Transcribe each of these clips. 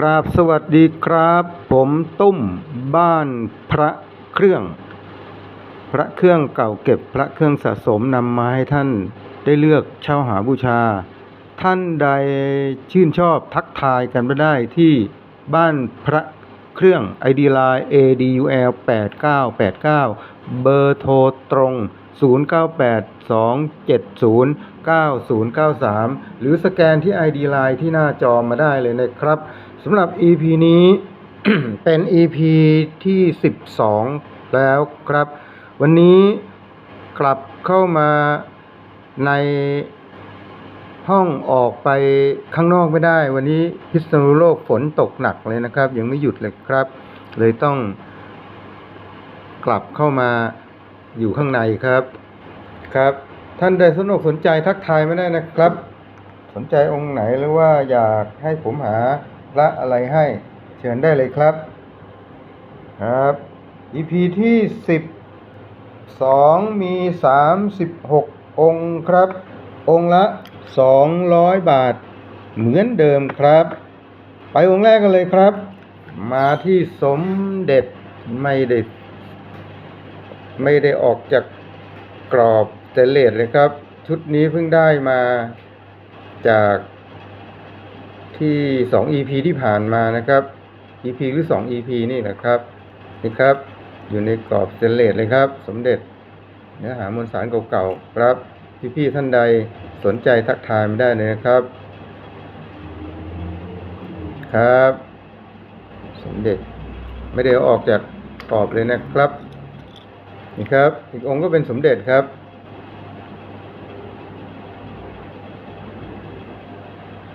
กราบสวัสดีครับ ผมตุ้มบ้านพระเครื่อง พระเครื่องเก่าเก็บพระเครื่องสะสมนำมาให้ท่านได้เลือกเช่าหาบูชา ท่านใดชื่นชอบทักทายกันไปได้ที่บ้านพระเครื่อง ID Line ADUL 8989 เบอร์โทรตรง 0982709093 หรือสแกนที่ ID Line ที่หน้าจอมาได้เลยนะครับ สำหรับ EP นี้ เป็น EP ที่ 12 แล้วครับ วันนี้กลับเข้ามาในห้องออกไปข้างนอกไม่ได้ วันนี้พิษณุโลกฝนตกหนักเลยนะครับ ยังไม่หยุดเลยครับ เลยต้องกลับเข้ามาอยู่ข้างในครับครับ ท่านใดสนุกสนใจทักทายไม่ได้นะครับ สนใจองค์ไหนหรือว่าอยากให้ผมหา ระอะไรให้ เชิญได้เลยครับครับ EP ที่สิบสองมีสามสิบหกองค์ครับ องค์ละสองร้อยบาท เหมือนเดิมครับ ไปองค์แรกกันเลยครับ มาที่สมเด็จไม่ได้ไม่ได้ออกจากกรอบเตเลสเลยครับ ชุดนี้เพิ่งได้มาจาก ที่สอง EP ที่ผ่านมานะครับ EP หรือสอง EP นี่แหละครับนี่ครับ อยู่ในกรอบสเตนเลสเลยครับ สมเด็จ เนื้อหามวลสารเก่าๆครับพี่ๆท่านใดสนใจทักทายไมาได้เลยนะครับ ครับ สมเด็จไม่ได้อออกจากกรอบเลยนะครับ นี่ครับ อีกองค์ก็เป็นสมเด็จครับ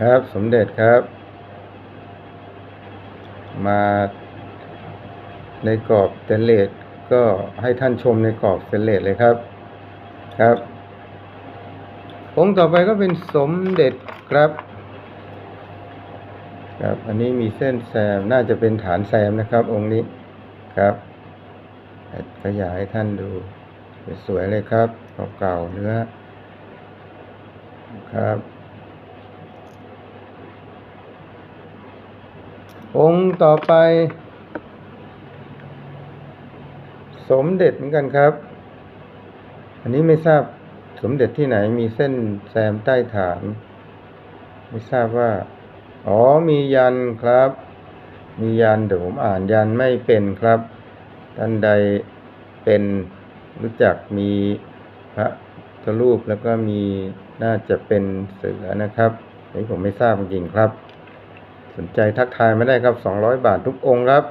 ครับสมเด็จครับ มาในกรอบสเตนเลสก็ให้ท่านชมในกรอบสเตนเลสเลยครับครับองค์ต่อไปก็เป็นสมเด็จครับ ครับ อันนี้มีเส้นแซมน่าจะเป็นฐานแซมนะครับ องค์นี้ครับขยายให้ท่านดู สวยๆเลยครับเก่าๆเนื้อครับ องค์ต่อไป สมเด็จเหมือนกันครับ อันนี้ไม่ทราบสมเด็จที่ไหนมีเส้นแซมใต้ฐาน ไม่ทราบว่า อ๋อมียันครับ มียันเดี๋ยวผมอ่านยันไม่เป็นครับ ท่านใดเป็นรู้จักมีพระทรูปแล้วก็มีน่าจะเป็นเสือนะครับนนี้ผมไม่ทราบจริงครับ สนใจทักทายไม่ได้ครับ 200 บาททุกองค์ครับ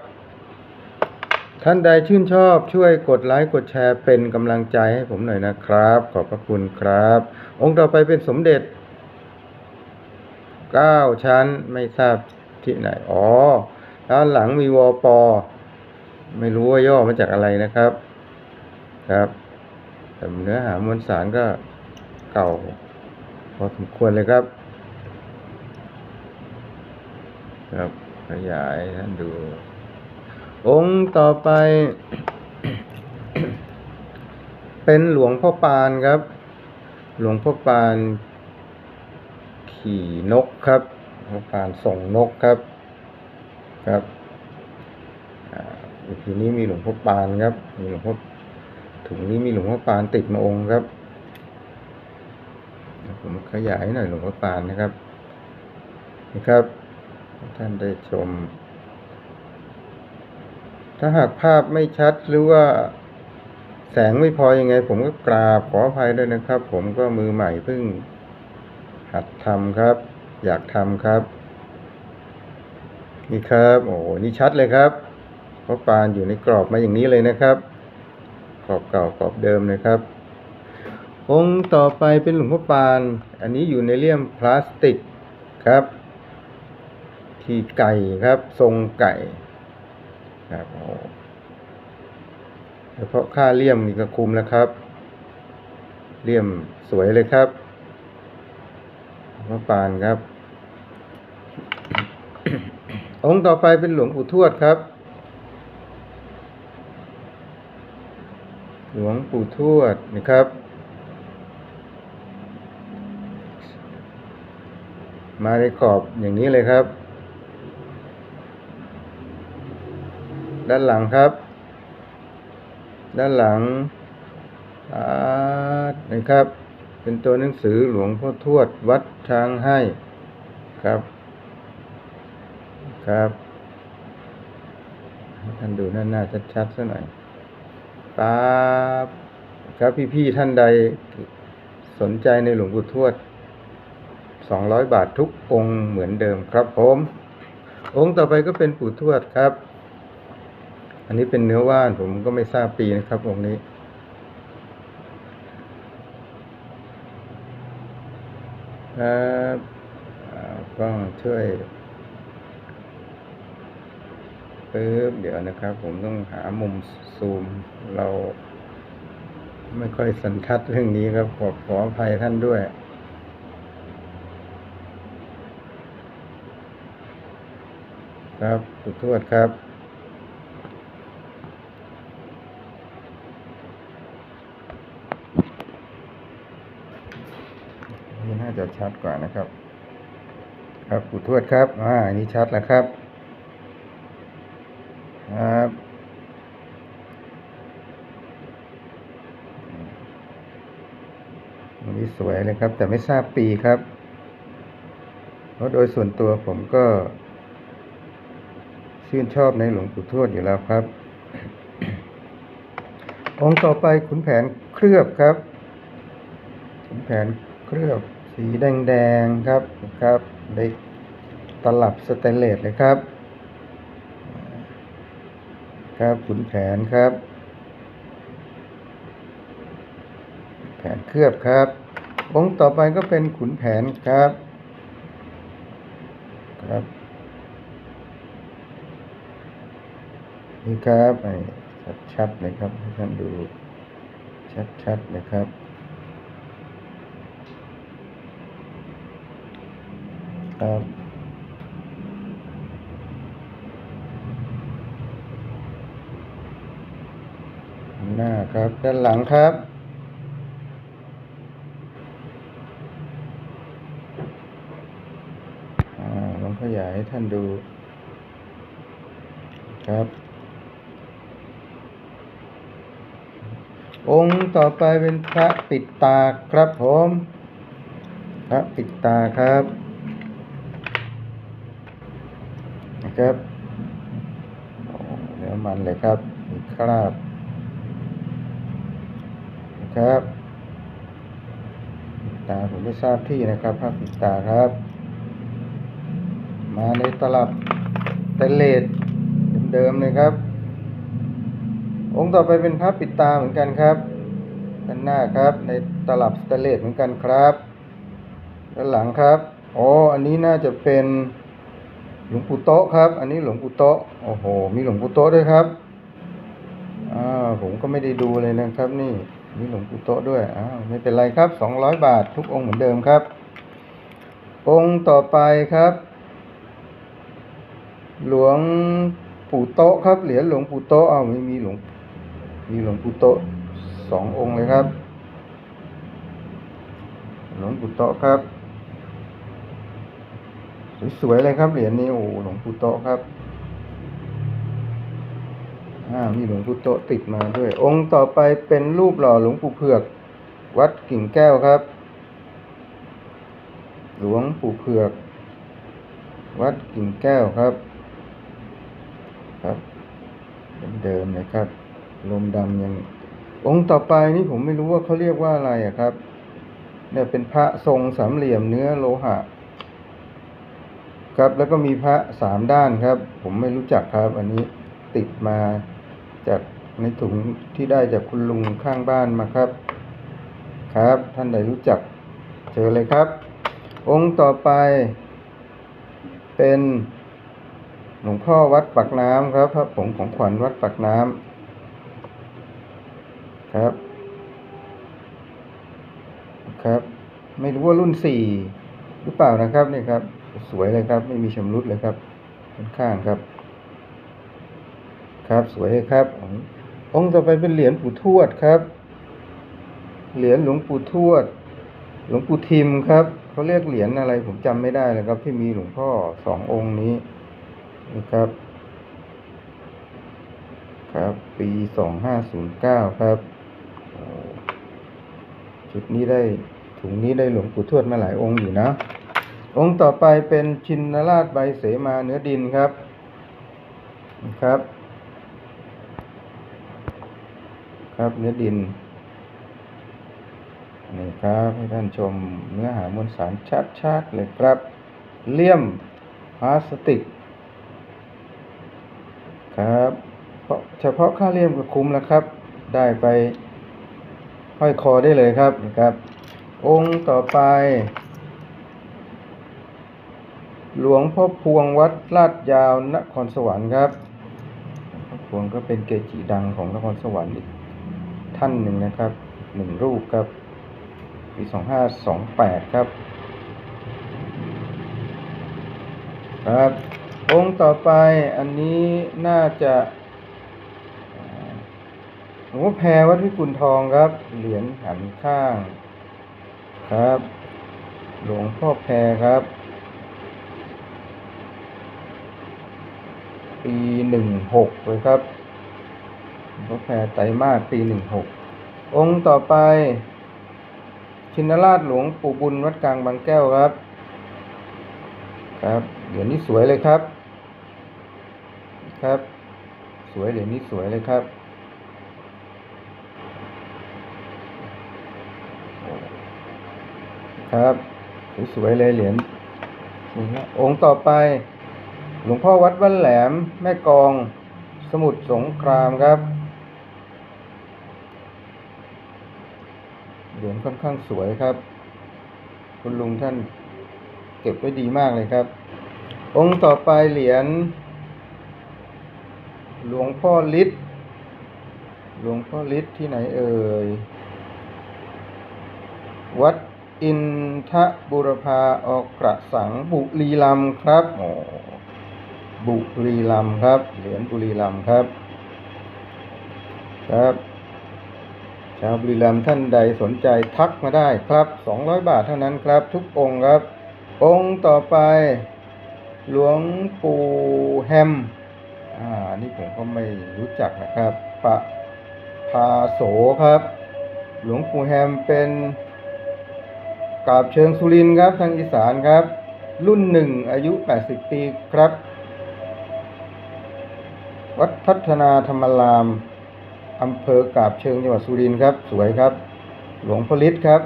ท่านใดชื่นชอบช่วยกดไลค์กดแชร์เป็นกำลังใจให้ผมหน่อยนะครับ ขอบพระคุณครับ องค์ต่อไปเป็นสมเด็จ 9 ชั้นไม่ทราบที่ไหน อ๋อด้านหลังมีวอปอ ไม่รู้ว่าย่อมาจากอะไรนะครับ ครับ แต่เนื้อหามวลสารก็เก่า พอสมควรเลยครับ ครับ ขยายท่านดู องค์ต่อไป เป็นหลวงพ่อปานครับ หลวงพ่อปาน ขี่นกครับหลวงพ่อปานส่งนกครับ ครับอีกทีนี้มีหลวงพ่อปานครับ มีหลวงพ่อถุงนี้มีหลวงพ่อปานติดมาองค์ครับผมขยายหน่อยหลวงพ่อปานนะครับนี่ครับ ท่านได้ชม ถ้าหากภาพไม่ชัดหรือว่าแสงไม่พอยังไง ผมก็กราบขออภัยด้วยนะครับ ผมก็มือใหม่เพิ่ง หัดทำครับ อยากทำครับ นี่ครับ โอ้โหนี่ชัดเลยครับเพราะปานอยู่ในกรอบมาอย่างนี้เลยนะครับกรอบเก่ากรอบเดิมเลยครับ องค์ต่อไปเป็นหลวงพ่อปาน อันนี้อยู่ในเลี่ยมพลาสติกครับ ที่ไก่ครับ ทรงไก่ครับโอ้เฉพาะค่าเลี่ยมนี่ก็คุมแล้วครับ เลี่ยมสวยเลยครับพ่อปานครับ องค์ต่อไปเป็นหลวงปู่ทวดครับ หลวงปู่ทวดนะครับ มาในกรอบอย่างนี้เลยครับ ด้านหลังครับ ด้านหลังอ่านะครับ เป็นตัวหนังสือหลวงพ่อทวดวัดช้างให้ครับ ครับท่านดูหน้าหน้าชัดๆซะหน่อยป๊าบครับพี่ๆท่านใดสนใจในหลวงปู่ทวดสองร้อยบาททุกองค์เหมือนเดิมครับผม องค์ต่อไปก็เป็นปู่ทวดครับ อันนี้เป็นเนื้อว่านผมก็ไม่ทราบปีนะครับองค์นี้ ครับกล้องช่วยปึ๊บเดี๋ยวนะครับ ผมต้องหามุมซูมเรา ไม่ค่อยสันทัดเรื่องนี้ครับ ขอขออภัยท่านด้วยครับขอโทษครับ นี่น่าจะชัดกว่านะครับ ครับปู่ทวดครับอ่าอันนี้ชัดแล้วครับครับอันนี้สวยเลยครับ แต่ไม่ทราบปีครับเพราะโดยส่วนตัวผมก็ ชื่นชอบในหลวงปู่ทวดอยู่แล้วครับ องค์ต่อไปขุนแผนเคลือบครับขุนแผนเคลือบ สีแดงๆครับครับในตลับสแตนเลสเลยครับ ครับขุนแผนครับ แผนเคลือบครับองค์ต่อไปก็เป็นขุนแผนครับ ครับนี่ครับชัดๆเลยครับให้ท่านดู ชัดๆเลยครับ ครับ หน้าครับ ด้านหลังครับ อ่าลองขยายให้ท่านดู ครับ องค์ต่อไปเป็นพระปิดตาครับผม พระปิดตาครับ นะครับเนื้อมันเลยครับมีคราบนะครับ ตาผมไม่ทราบที่นะครับพระปิดตาครับ มาในตลับเตเลสเดิมๆเลยครับ องค์ต่อไปเป็นพระปิดตาเหมือนกันครับด้านหน้าครับในตลับสเตเลสเหมือนกันครับ ด้านหลังครับอ้อันนี้น่าจะเป็น ลวงปู่โต๊ะครับ อันนี้หลวงปู่โต๊ะโอ้โห มีหลวงปู่โต๊ะด้วยครับอ่าผมก็ไม่ได้ดูเลยนะครับ นี่มีหลวงปู่โต๊ะด้วยอ้าวไม่เป็นไรครับสองร้อยบาททุกองค์เหมือนเดิมครับ องค์ต่อไปครับ หลวงปู่โต๊ะครับเหรียญหลวงปู่โต๊ะอ้าวไม่มีหลวงมีหลวงปู่โต๊ะสององค์เลยครับ หลวงปู่โต๊ะครับ สวยๆเลยครับเหรียญนี้โอ้หลวงปู่โตครับอ่ามีหลวงปู่โตติดมาด้วย องค์ต่อไปเป็นรูปหล่อหลวงปู่เผือก วัดกิ่งแก้วครับ หลวงปู่เผือก วัดกิ่งแก้วครับ ครับเดิมๆเลยครับ ลมดำยัง องค์ต่อไปนี่ผมไม่รู้ว่าเขาเรียกว่าอะไรอะครับเนี่ยเป็นพระทรงสามเหลี่ยมเนื้อโลหะ ครับแล้วก็มีพระสามด้านครับ ผมไม่รู้จักครับ อันนี้ติดมาจากในถุงที่ได้จากคุณลุงข้างบ้านมาครับ ครับ ท่านใดรู้จักเจอเลยครับ องค์ต่อไป เป็นหลวงพ่อวัดปากน้ำครับ พระผงของขวัญวัดปากน้ำครับ ครับ ไม่รู้ว่ารุ่นสี่หรือเปล่านะครับนี่ครับ สวยเลยครับ ไม่มีชำรุดเลยครับข้างครับ ครับสวยเลยครับ องค์ต่อไปเป็นเหรียญปู่ทวดครับ เหรียญหลวงปู่ทวด หลวงปู่ทิมครับเขาเรียกเหรียญอะไร ผมจำไม่ได้เลยครับ ที่มีหลวงพ่อสององค์นี้นะครับ ครับ ปีสองห้าศูนย์เก้าครับโอ้ชุดนี้ได้ถุงนี้ได้หลวงปู่ทวดมาหลายองค์อยู่นะ องค์ต่อไปเป็นชินราชใบเสมาเนื้อดินครับนะครับ ครับเนื้อดินนี่ครับให้ท่านชมเนื้อหามวลสารชัดๆเลยครับ เลี่ยมพลาสติก ครับเพราะเฉพาะค่าเลี่ยมก็คุ้มแล้วครับ ได้ไปห้อยคอได้เลยครับนะครับ องค์ต่อไป หลวงพ่อพวงวัดลาดยาวนครสวรรค์ครับหลวงพ่อพวงก็เป็นเกจิดังของนครสวรรค์อีกท่านหนึ่งนะครับหนึ่งรูปครับปีสองห้าสองแปดครับ ครับ องค์ต่อไปอันนี้น่าจะหลวงพ่อแพรวัดพิกุลทองครับ เหรียญหันข้างครับ หลวงพ่อแพรครับ ปีหนึ่งหกเลยครับหลวงพ่อแพรไตรมาสปีหนึ่งหกองค์ต่อไป ชินราชหลวงปู่บุญวัดกลางบางแก้วครับ ครับเหรียญนี้สวยเลยครับ ครับ สวยเหรียญนี้สวยเลยครับครับสวยๆเลยเหรียญองค์ต่อไป หลวงพ่อวัดบ้านแหลม แม่กอง สมุทรสงครามครับ เหรียญค่อนข้างสวยครับ คุณลุงท่านเก็บไว้ดีมากเลยครับ องค์ต่อไปเหรียญหลวงพ่อฤทธิ์หลวงพ่อฤทธิ์ที่ไหนเอ่ย วัดอินทบุรพาออกกระสังบุรีรัมครับโอ้ บุรีรัมครับ เหรียญบุรีรัมครับ ครับ ชาวบุรีรัมท่านใดสนใจทักมาได้ครับ200บาทเท่านั้นครับ ทุกองค์ครับ องค์ต่อไป หลวงปู่แฮม อ่า นี่ผมก็ไม่รู้จักนะครับปะพาโสครับ หลวงปู่แฮมเป็นกาบเชิงสุรินครับทางอีสานครับ รุ่นหนึ่งอายุ 80 ปีครับ วัดพัฒนาธรรมรามอำเภอกาบเชิงจังหวัดสุรินทร์ครับ สวยครับ หลวงพ่อฤทธิ์ครับ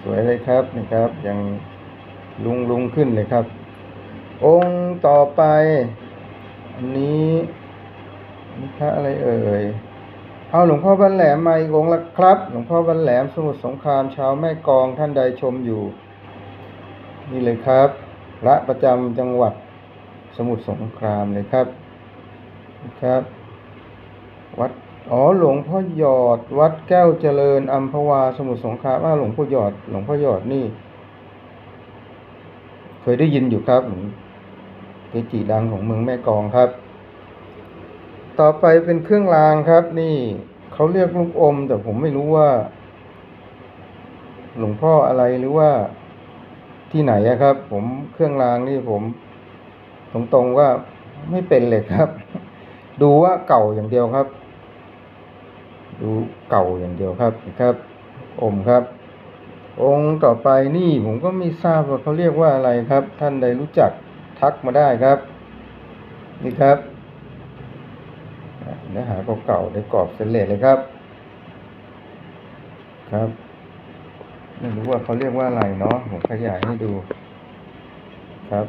สวยเลยครับนี่ครับยังลุงลุงขึ้นเลยครับ องค์ต่อไป อันนี้นี่พระอะไรเอ่ยเอาหลวงพ่อบันแหลมมาอีกองค์ละครับ หลวงพ่อบันแหลมสมุทรสงครามชาวแม่กองท่านใดชมอยู่ นี่เลยครับ พระประจำจังหวัดสมุทรสงครามเลยครับ นะครับ วัดอ๋อหลวงพ่อหยอด วัดแก้วเจริญอัมพวาสมุทรสงครามอ้าหลวงพ่อหยอด หลวงพ่อหยอดนี่ เคยได้ยินอยู่ครับเกจิดังของเมืองแม่กองครับ ต่อไปเป็นเครื่องรางครับ นี่เขาเรียกลูกอม แต่ผมไม่รู้ว่า หลวงพ่ออะไรหรือว่าที่ไหนอะครับ ผมเครื่องรางนี่ผม ตรงๆว่าไม่เป็นเลยครับ ดูว่าเก่าอย่างเดียวครับ ดูเก่าอย่างเดียวครับนะครับอมครับ องค์ต่อไปนี่ผมก็ไม่ทราบว่าเขาเรียกว่าอะไรครับ ท่านใดรู้จักทักมาได้ครับ นี่ครับเนื้อหาเก่าๆในกรอบเสเลดเลยครับ ครับไม่รู้ว่าเขาเรียกว่าอะไรเนาะผมขยายให้ดูครับ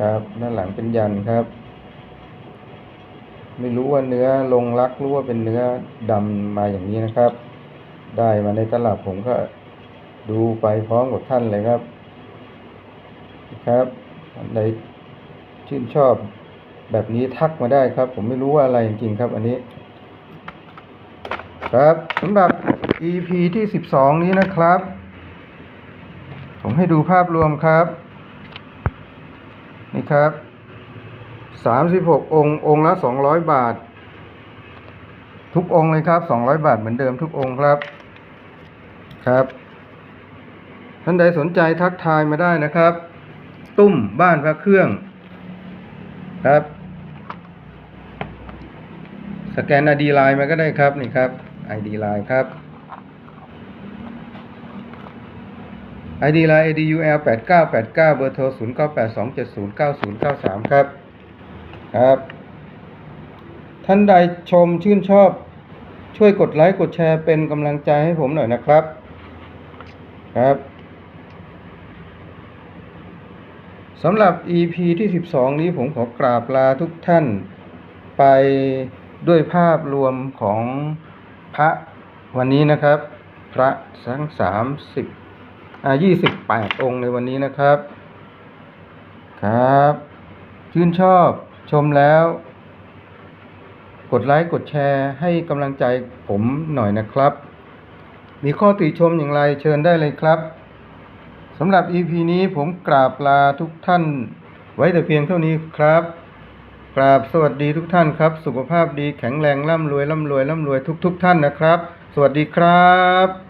ครับด้านหลังเป็นยันครับ ไม่รู้ว่าเนื้อลงรักรือว่าเป็นเนื้อดำมาอย่างนี้นะครับ ได้มาในตลับผมก็ดูไปพร้อมกับท่านเลยครับครับท่านใดชื่นชอบแบบนี้ทักมาได้ครับ ผมไม่รู้ว่าอะไรจริงๆครับอันนี้ ครับสำหรับ EP ที่สิบสองนี้นะครับ ผมให้ดูภาพรวมครับ นี่ครับ สามสิบหกองค์ องค์ละสองร้อยบาท ทุกองค์เลยครับสองร้อยบาทเหมือนเดิมทุกองค์ครับ ครับ ท่านใดสนใจทักทายมาได้นะครับ ตุ้มบ้านพระเครื่อง ครับ สแกน ID Line มาก็ได้ครับนี่ครับ ID Line ครับ ID Line ADUL 8989 เบอร์โทร 0982709093 ครับ ครับ ท่านใดชมชื่นชอบ ช่วยกดไลค์กดแชร์เป็นกำลังใจให้ผมหน่อยนะครับ ครับสำหรับ EP ที่ 12 นี้ผมขอกราบลาทุกท่าน ไปด้วยภาพรวมของพระวันนี้นะครับ พระทั้ง30อ่า28องค์ในวันนี้นะครับ ครับ ชื่นชอบ ชมแล้ว กดไลค์กดแชร์ให้กำลังใจผมหน่อยนะครับ มีข้อติชมอย่างไรเชิญได้เลยครับสำหรับ EP นี้ผมกราบลาทุกท่าน ไว้แต่เพียงเท่านี้ครับ กราบสวัสดีทุกท่านครับ สุขภาพดีแข็งแรงร่ำรวยร่ำรวยร่ำรวยทุก ๆ ท่านนะครับ สวัสดีครับ